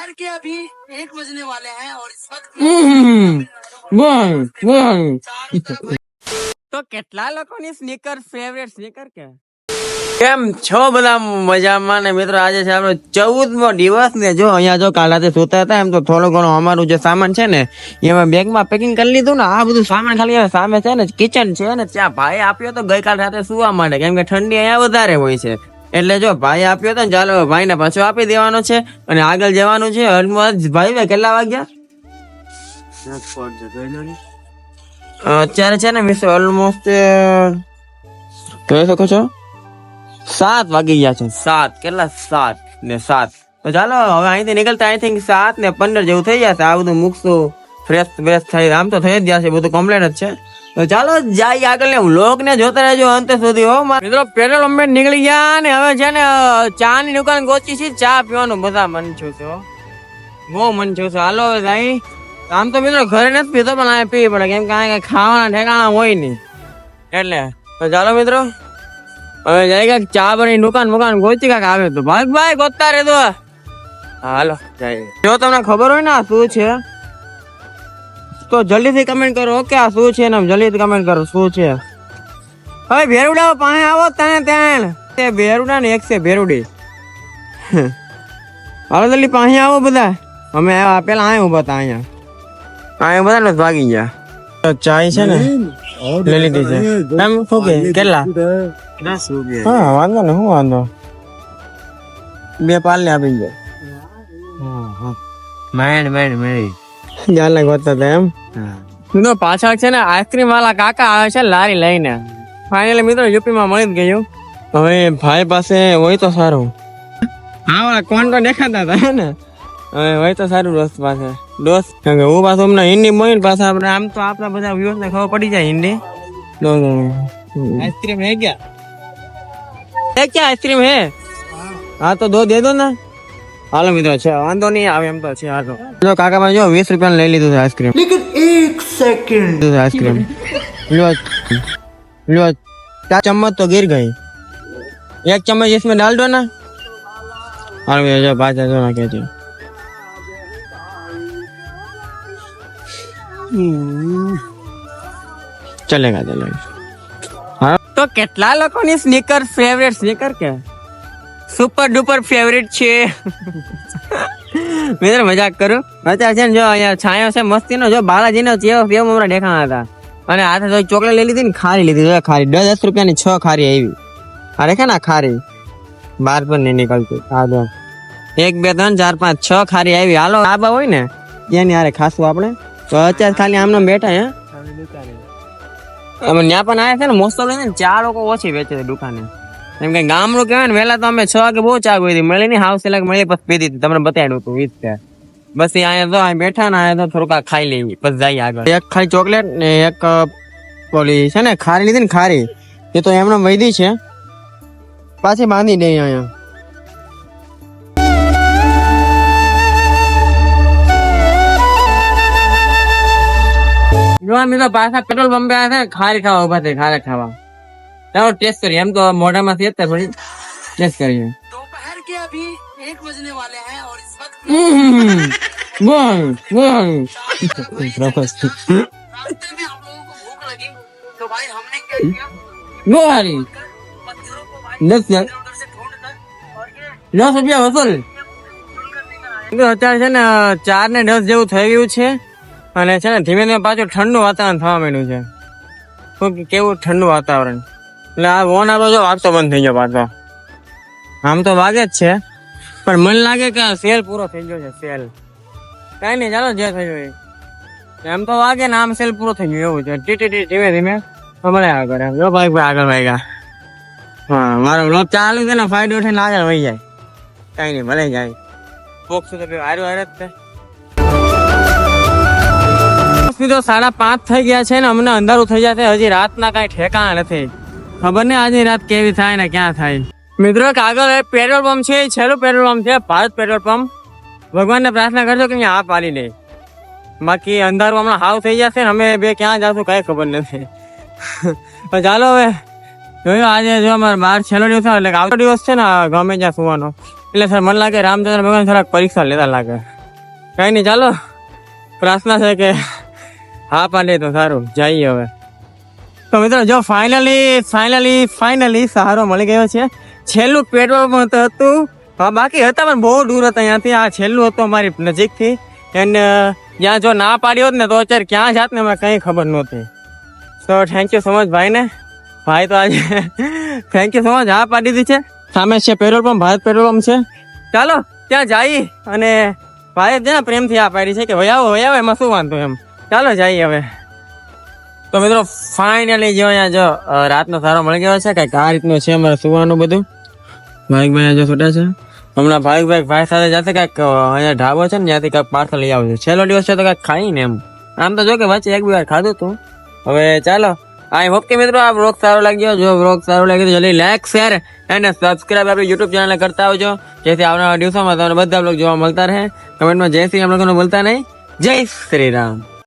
दोपहर के अभी एक बजने वाले हैं और इस वक्त તો કેટલા લોકોની સ્નીકર ફેવરેટ સ્નીકર કે કેમ છો બધા મજામાં ને મિત્રો આજે છે આપણો ચૌદમો દિવસ ને જો અહીંયા જો કાલ રાતે સુતા હતા એમ તો થોડો ઘણો અમારું જે સામાન છે ને એમાં બેગમાં પેકિંગ કરી લીધું ને આ બધું સામાન ખાલી હવે સામે છે ને કિચન છે ને ત્યાં ભાઈ આપ્યો તો ગઈકાલ રાતે સુવા માટે કેમ કે ઠંડી અહીંયા વધારે હોય છે એટલે જો ભાઈ આપ્યો તો ને ચાલો ભાઈને પાછો આપી દેવાનો છે. અને આગળ જવાનું છે. ઓલમોસ્ટ ભાઈ કેટલા વાગ્યા? અત્યારે છે ને મિસ ઓલમોસ્ટ કહી શકો છો? સાત વાગી ગયા છે. સાત, કેટલા? સાત ને સાત. તો ચાલો, હવે અહીંથી નીકળતા આઈ થિંક સાત ને પંદર જેવું થઈ જશે. આ બધું મૂકશું. ફ્રેશ ફ્રેશ થઈ આમ તો થઈ જ જશે. બધું કમ્પ્લેટ જ છે. તો ચાલો જાય આગળ ને લોક ને જોતા રહેજો અંત સુધી, હો, મારા મિત્રો, પેટ્રોલ અમે નીકળી ગયા ને હવે છે ને ચા ની દુકાન ગોચી છે, ચા પીવાનું બધા મન છું છો બહુ મન છું છું. હાલો હવે જાય. આમ તો મિત્રો ઘરે નથી પીતો, પણ આ પીવી પડે, કેમ કે આ ખાવાના ઠેકાણા હોય નહીં. એટલે, તો ચાલો મિત્રો, હવે જાય કાંઈક ચા બની દુકાન મુકાન ગોચી કાંઈક આવે તો. ભાગ ભાઈ, ગોતતા રહેતો હાલો, જાય. જો તમને ખબર હોય ને આ શું છે? તો જલ્દીથી કમેન્ટ કરો ઓકે આ શું છે ને જલ્દીથી કમેન્ટ કરો શું છે? હવે ભેરુડા પાસે આવો તને ત્યાં તે ભેરુડા ને એક છે ભેરુડી. હાલો જલ્દી પાસે આવો બધા. અમે આ પેલા અહીંયા ઊભા હતા અહીંયા. અહીંયા બધા ને ભાગી ગયા. ચાય છે ને? લઈ લીધી છે. એમ કેટલા? હા વાંધો ને શું વાંધો? બે પાલ ને આપી હા મેણ મેણ મેળી ગાલા ગોતતા હતા એમ. મિત્રો પાછળ છે ને આઈસ્ક્રીમ વાળા કાકા આવે છે લારી લઈને. ફાઇનલી મિત્રો યુપીમાં મળી જ ગયું. હવે ભાઈ પાસે હોય તો સારું. હા વાળા કોણ તો દેખાતા હતા ને? હવે હોય તો સારું દોસ્ત પાસે. દોસ્ત કેમ કે હું પાછું હમણાં હિન્દી બોલીને પાછા આપણે આમ તો આપણા બધા વ્યૂઅર્સને ખબર પડી જાય હિન્દી. આઈસ્ક્રીમ હે ક્યાં? ક્યાં આઈસ્ક્રીમ હે. હા તો દો દે દો ને. हालो मित्रों छे। वांदो नी आवे एम तो छे आ तो। लो काका मा जो 20 रुपया ले लीधो आइसक्रीम। लेकिन 1 सेकंड। आइसक्रीम। लो लो चार चम्मच तो गिर गई। एक चम्मच इसमें डाल दो ना। हालो मित्रों जो बात है जो ना कहती चलेगा चलेगा। हाँ। तो कितना लोगों ने स्नीकर फेवरेट स्नीकर क्या? સુપર ડુપર ફેવરેટ છે. મિત્ર મજાક કરું. અત્યારે છે ને જો અહીંયા છાંયો છે મસ્તીનો. જો બાલાજીનો ચેવો કેવો હમણાં દેખાણા હતા. અને હાથે તો ચોકલેટ લઈ લીધી ને ખારી લીધી. જો ખારી. દસ દસ રૂપિયાની છ ખારી આવી. આ રેખે ને ખારી? બાર પર નહીં નીકળતી. આ જો. એક બે ત્રણ ચાર પાંચ છ ખારી આવી. હાલો આબા હોય ને ત્યાંની હારે ખાસું આપણે. તો અત્યારે ખાલી આમને બેઠા હે. અમે ત્યાં પણ આવ્યા છે ને મોસ્ટ ઓફ ને ચા લોકો ઓછી વેચે છે દુકાને. એમ કે ગામનું કહેવાય ને વહેલા તો અમે છ વાગે બહુ ચા પીધી. મળી નહીં હાઉસ એલા મળી પછી પીધી હતી. તમને બતાડ્યું હતું વીસ ત્યાં બસ એ અહીંયા તો અહીં બેઠા ને અહીંયા તો થોડુંક આ ખાઈ લેવી. પછી જઈએ આગળ. એક ખાલી ચોકલેટ ને એક પોલી છે ને ખારી લીધી ને ખારી. એ તો એમને વૈધી છે. પાછી બાંધી દે અહીંયા. જો અમે તો પાછા પેટ્રોલ પંપે આવ્યા છે ખારી ખાવા ઊભા થઈ ખારા ખાવા. ચાલો ટેસ્ટ કરીએ એમ તો મોઢામાંથી જ થોડી ટેસ્ટ કરીએ दोपहर के अभी एक बजने वाले हैं और इस वक्त બોલ બોલ रास्ते में हम लोगों को भूख लगी तो भाई हमने क्या किया બોલ पत्थरों को भाई દસ યાર उधर से ढूंढकर और ये દસ રૂપિયા વસૂલ તો અત્યારે છે ને ચાર ને દસ જેવું થઈ ગયું છે અને છે ને ધીમે ધીમે પાછું ઠંડુ વાતાવરણ થવા માંડ્યું છે શું કે કેવું ઠંડુ વાતાવરણ એટલે આ વોન આપણો જો વાગતો બંધ થઈ ગયો પાછો. આમ તો વાગે જ છે. પણ મને લાગે કે સેલ પૂરો થઈ ગયો છે, સેલ. કઈ નહીં, ચાલો, જે થયું એમ તો વાગે ને આમ સેલ પૂરો થઈ ગયો, એવું છે. ટી ટી ધીમે ધીમે. મળે આગળ એમ. જો ભાઈ ભાઈ, આગળ ભાઈ હા, મારો બ્લોક ચાલુ છે ને, ફાયદો થઈને આગળ વહી જાય. કઈ નહીં, ભલે જાય. ફોક્સ તો હારું, હારે જ છે. સાડા પાંચ થઈ ગયા છે ને, અમને અંધારું થઈ જશે હજી રાતના કઈ ઠેકાણા નથી. ખબર ને આજની રાત કેવી થાય ને ક્યાં થાય. મિત્રો કાગળ પેટ્રોલ પંપ છે, એ છેલ્લું પેટ્રોલ પંપ છે, ભારત પેટ્રોલ પંપ. ભગવાનને પ્રાર્થના કરજો કે અહીંયા આ પાડી લે. બાકી અંધારું હમણાં હાવ થઈ જશે ને અમે બે ક્યાં જાશું કઈ ખબર નથી. પણ ચાલો હવે, જોયું આજે જો અમારે બાર છેલ્લો દિવસ એટલે આવતો દિવસ છે ને ગમે ત્યાં સુવાનો. એટલે સર, મને લાગે રામચંદ્ર ભગવાન થોડાક પરીક્ષા લેતા લાગે. કઈ નહીં, ચાલો. પ્રાર્થના છે કે હા પાડે તો સારું. જઈએ હવે. તો મિત્રો, જો ફાઇનલી ફાઇનલી ફાઇનલી સહારો મળી ગયો છે. છેલ્લું પેટ્રોલ પંપ હતું. હા બાકી હતા પણ બહુ દૂર હતા અહીંયાથી આ છેલ્લું હતું અમારી નજીકથી. એન્ડ જ્યાં જો ના પાડ્યો હોત ને તો અત્યારે ક્યાં જાત ને મને કંઈ ખબર નહોતી. So thank you so much ભાઈને. ભાઈ તો આજે થેન્ક યુ સો મચ હા પાડી દીધી છે. સામે છે petrol pump, Bharat petrol pump છે. ચાલો, ત્યાં જઈ અને ભાઈ જ પ્રેમથી આ પાડી છે કે વયાવો વયાવો એમાં શું વાંધો એમ. ચાલો જઈએ હવે. તો મિત્રો ફાઇનલી જો અહીંયા જો અ, રાતનો સારો મળી ગયો છે. કંઈક આ રીતનું છે અમારે સુવાનું બધું. ભાઈ જો છૂટા છે. હમણાં ભાઈ ભાઈ ભાઈ સાથે જશે કંઈક અ, અહીંયા ઢાબો છે ને ત્યાંથી કંઈક પાર્સલ લઈ આવજો. છેલ્લો દિવસ છે તો કંઈક ખાઈને એમ. આમ તો જો કે વચ્ચે એક બે વાર ખાધું હતું હવે ચાલો. આઈ હોપ કે મિત્રો આ બ્લોગ સારો લાગ્યો. જો બ્લોગ સારો લાગ્યો તો જલ્દી લાઈક શેર અને સબસ્ક્રાઇબ આપણી યુટ્યુબ ચેનલ કરતા આવજો. જેથી આવનારા દિવસોમાં તમને બધા બ્લોગ જોવા મળતા રહે. કમેન્ટમાં જય શ્રી રામ લખવાનું ભૂલતા નહીં. જય શ્રી રામ.